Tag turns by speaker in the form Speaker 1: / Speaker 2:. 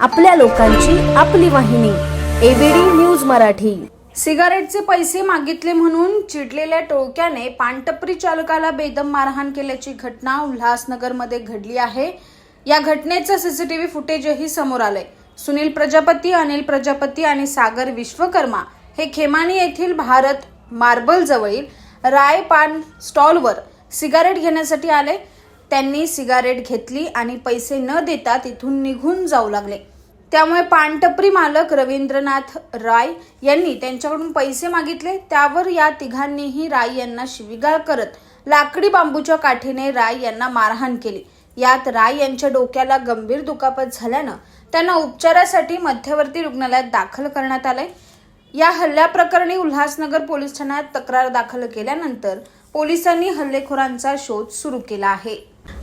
Speaker 1: आपल्या लोकांची आपली वाहिनी एबीडी न्यूज मराठी.
Speaker 2: सिगारेटचे पैसे मागितले म्हणून चिडलेल्या टोळक्याने पानटपरी चालकाला बेदम मारहाण केल्याची घटना उल्हासनगरमध्ये घडली आहे. या घटनेचं सीसीटीव्ही फुटेजही समोर आलंय. सुनील प्रजापती अनिल प्रजापती आणि सागर विश्वकर्मा हे खेमानी येथील भारत मार्बल जवळील राय पान स्टॉलवर सिगारेट घेण्यासाठी आले. त्यांनी सिगारेट घेतली आणि पैसे न देता तिथून निघून जाऊ लागले. त्यामुळे पानटपरी मालक रवींद्रनाथ राय यांनी त्यांच्याकडून पैसे मागितले. त्यावर या तिघांनीही राय यांना शिवीगाळ करत लाकडी बांबूच्या काठीने राय यांना मारहाण केली. यात राय यांच्या डोक्याला गंभीर दुखापत झाल्यानं त्यांना उपचारासाठी मध्यवर्ती रुग्णालयात दाखल करण्यात आले या हल्ल्याप्रकरणी उल्हासनगर पोलीस ठाण्यात तक्रार दाखल केल्यानंतर पोलिसांनी हल्लेखोरांचा शोध सुरू केला आहे.